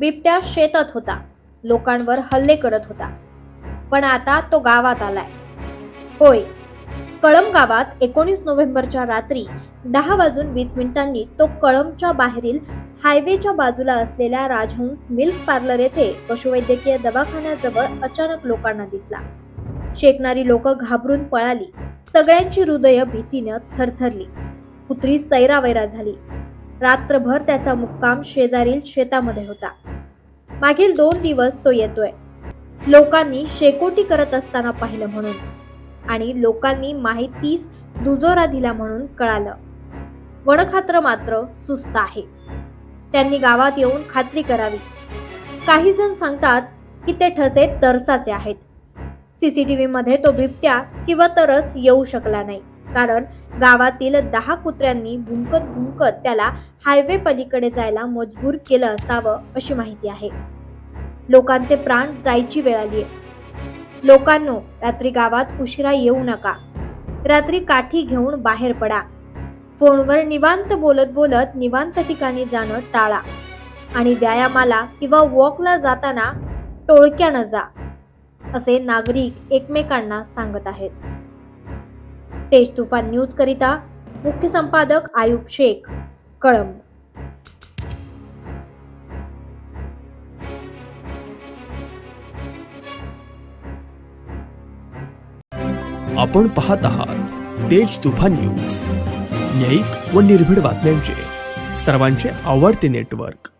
बिबट्या शेतात होता. लोकांवर हल्ले करत होता. पण आता तो गावात आलाय. होय कळम गावात एकोणीस नोव्हेंबरच्या रात्री दहा वाजून वीस मिनिटांनी तो कळमच्या बाहेरील हायवेच्या बाजूला असलेल्या राजहंस मिल्क पार्लर येथे पशुवैद्यकीय दवाखान्याजवळ अचानक लोकांना दिसला. शेकणारी लोक घाबरून पळाली. सगळ्यांची हृदय भीतीनं थरथरली. कुत्री सैरावैरा झाली. रात्रभर त्याचा मुक्काम शेजारील शेतामध्ये होता. मागील दोन दिवस तो येतोय. लोकांनी शेकोटी करत असताना पाहिलं म्हणून. आणि लोकांनी माहितीच दुजोरा दिला म्हणून कळालं. वणखात्र मात्र सुस्त आहे. त्यांनी गावात येऊन खात्री करावी. काही जण सांगतात की ते ठसे तरसाचे आहेत. सीसीटीव्ही मध्ये तो बिबट्या किंवा तरस येऊ शकला नाही. कारण गावातील दहा कुत्र्यांनी भुंकत भुंकत त्याला हायवे पलीकडे जायला मजबूर केलं असावं अशी माहिती आहे. लोकांचे प्राण जायची वेळ आली लोकांनो रात्री गावात उशिरा येऊ नका. रात्री काठी घेऊन बाहेर पडा. फोनवर निवांत बोलत बोलत निवांत ठिकाणी जाणं टाळा. आणि व्यायामाला किंवा वॉकला जाताना टोळक्यानं जा असे नागरिक एकमेकांना सांगत आहेत. तेज तुफान न्यूज करिता मुख्य संपादक आयुब शेख कळंब. आपण पाहत आहात तेज तुफान न्यूज. न्यायिक व निर्भीड बातम्यांचे सर्वांचे आवडते नेटवर्क.